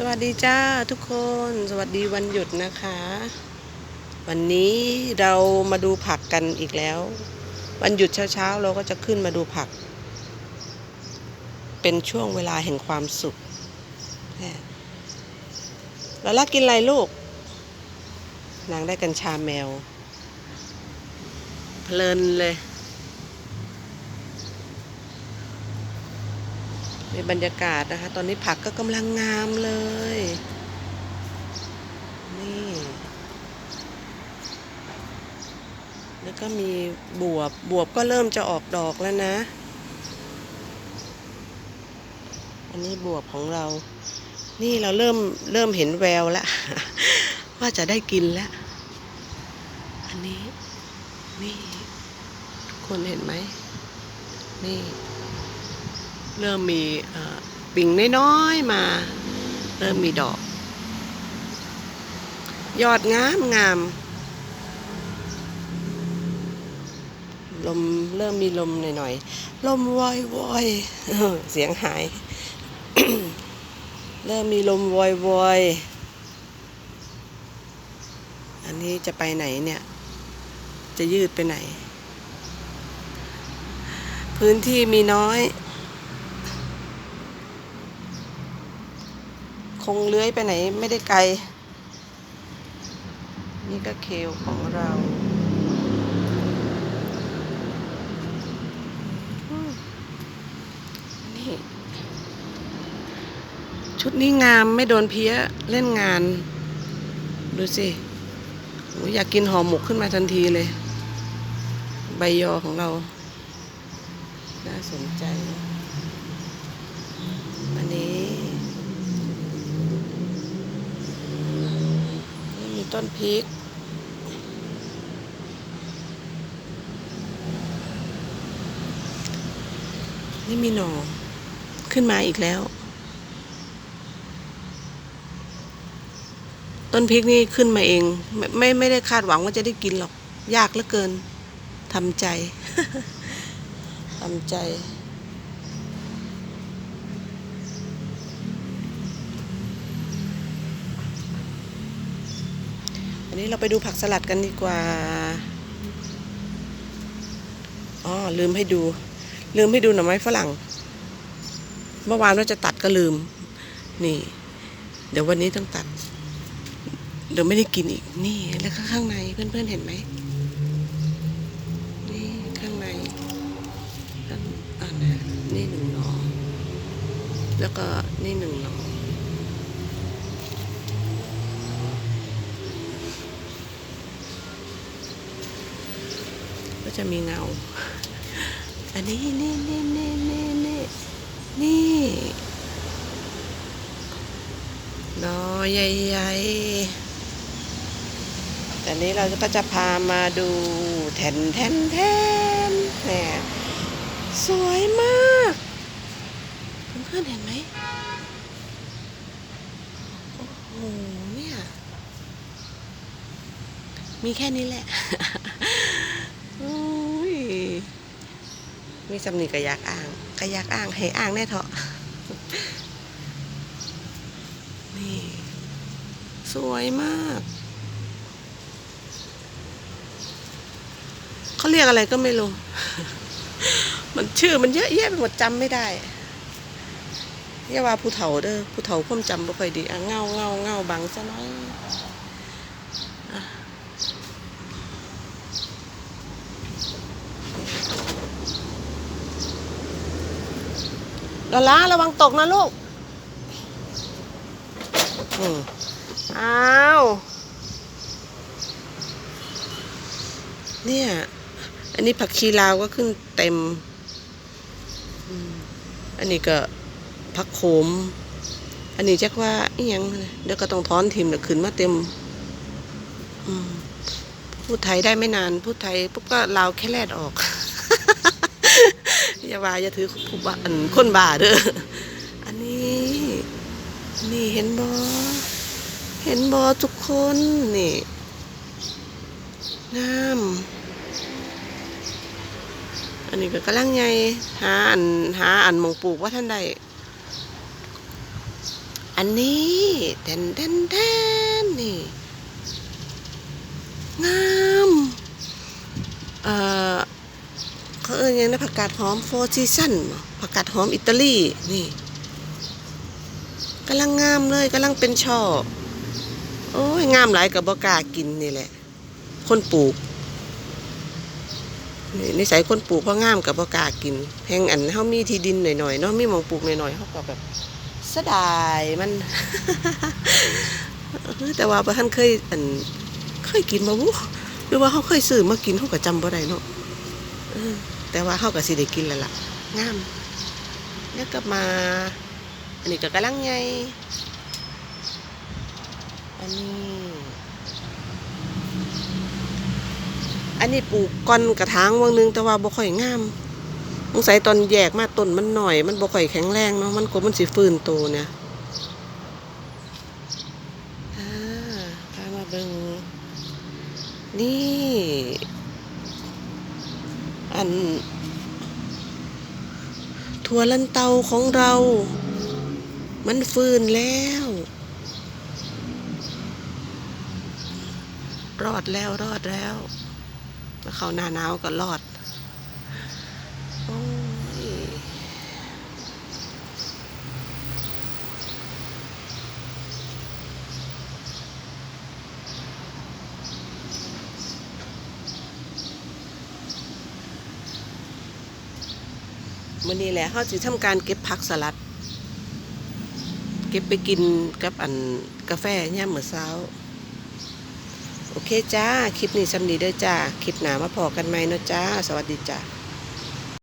สวัสดีจ้าทุกคนสวัสดีวันหยุดนะคะ วันนี้เรามาดูผักกันอีกแล้ว วันหยุดเช้าๆ เราก็จะขึ้นมาดูผัก เป็นช่วงเวลาแห่งความสุขแม่เราลักกินอะไรลูก นางได้กัญชาแมว เพลินเลย ในบรรยากาศนะคะ ตอนนี้ผักก็กำลังงามเลย นี่ แล้วก็มีบวบ บวบก็เริ่มจะออกดอกแล้วนะ อันนี้บวบของเรา นี่เราเริ่มเริ่มเห็นแววแล้ว ว่าจะได้กินแล้ว อันนี้ นี่คนเห็นไหมนี่ เริ่มมีปิ่งน้อยๆมา เริ่มมีดอก ยอดงามงามลมเริ่มมีลมหน่อยๆ ลมวอยวอยเสียงหาย เริ่มมีลมวอยวอยอันนี้จะไปไหนเนี่ย จะยืดไปไหน พื้นที่มีน้อย งเลื้อยไปไหนไม่ได้ไกล นี่ก็เคลของเรานี่ชุดนี้งามไม่โดนเพี้ยเล่นงาน ดูสิอยากกินห่อหมกขึ้นมาทันทีเลย ใบยอของเรา น่าสนใจนี้นี่มี ต้นพริก นี่มีหน่อขึ้นมาอีกแล้ว ต้นพริกนี่ขึ้นมาเอง ไม่ไม่ไม่ได้คาดหวังว่าจะได้กินหรอก ยากเหลือเกินทำใจทำใจ นี้เราไปดูผักสลัดกันดีกว่า อ๋อลืมให้ดู ลืมให้ดูหน่อไม้ฝรั่ง เมื่อวานว่าจะตัดก็ลืม นี่ เดี๋ยววันนี้ต้องตัด เดี๋ยวไม่ได้กินอีก นี่แล้วข้างในเพื่อนๆเห็นไหมนี่ข้างในอ่านะนี่หนึ่งหนอแล้วก็นี่หนึ่งหนอ จะมีเงา อันนี้นี่นี่นี่นี่นี่นี่หนอใหญ่ๆแต่นี้เราก็จะพามาดูแทนแทนแทนแหมสวยมากเพื่อนเห็นไหมโอ้โหเนี่ย มีแค่นี้แหละ อุ้ย มีสำนีกระยากอ่างกระยากอ่างให้อ่างแน่เถอะนี่ สวยมาก เขาเรียกอะไรก็ไม่รู้ มันชื่อมันเยอะแยะไปหมดจำไม่ได้อย่าว่าผู้เฒ่าเด้อผู้เฒ่าควมจำบ่ค่อยดีอะเงาเงาเงาบังซะน้อย ดอลลาระวังตกนะลูกอืมอ้าว เนี่ย อันนี้ผักชีลาวก็ขึ้นเต็ม อันนี้ก็ผักโขม อันนี้จักว่าอีหยังเดี๋ยวก็ต้องถอนทิมเดี๋ยวขึ้นมาเต็มอืมพูดไทยได้ไม่นาน พูดไทยปุ๊บก็ลาวแค่แลดออก อย่าว่าอย่าถือผู้บ้าอันคนบ้าเด้ออันนี้ นี่เห็นบอเห็นบอทุกคนนี่งามอันนี้ก็กำลังไงหาอันหาอันมองปลูกว่าท่านใดอันนี้แดนแดนแดนนี่งามเอ่อ เขาเอ่ยยังนะผักกาดหอมโฟร์ซีซันผักกาดหอมอิตาลีนี่กำลังงามเลยกำลังเป็นช่อโอ้ยงามหลายกับบอกากินนี่แหละ คนปลูกนี่นิสัยคนปลูกเพราะงามกับบอกากินแห่งอันเขามีที่ดินหน่อยๆเนาะมีมองปลูกหน่อยๆเขาก็แบบเสดายมันแต่ว่าบ่ท่านเคยอันเคยกินมาบุหรือว่าเขาเคยซื้อมากินเขาก็จำบ่ได้เนาะ แต่ว่าเขาก็สิได้กินแล้วล่ะงามแล้วก็มา อันนี้ก็กำลังไงอันนี้ อันนี้ปลูกก้อนกระถางวงหนึงแต่ว่าบ่ค่อยงามสงสัยตอนแยกมาต้นมันหน่อย มันบ่ค่อยแข็งแรงเนาะมันก็มันสิฟื้นโตเนี่ยอ่าพามาเบิงนี่ อันถั่วลันเตาของเรา มันฟื้นแล้ว รอดแล้วรอดแล้ว แล้วเขาหน้าหนาวก็รอด โอ้ย มื่อนี้แหละเขาจะทำการเก็บผักสลัด เก็บไปกินกับอันกาแฟย่ามมื้อเช้า โอเคจ้า คลิปนี้สำนีเด้อจ้า คลิปหนามาพอกันไหมเนาะจ้า สวัสดีจ้า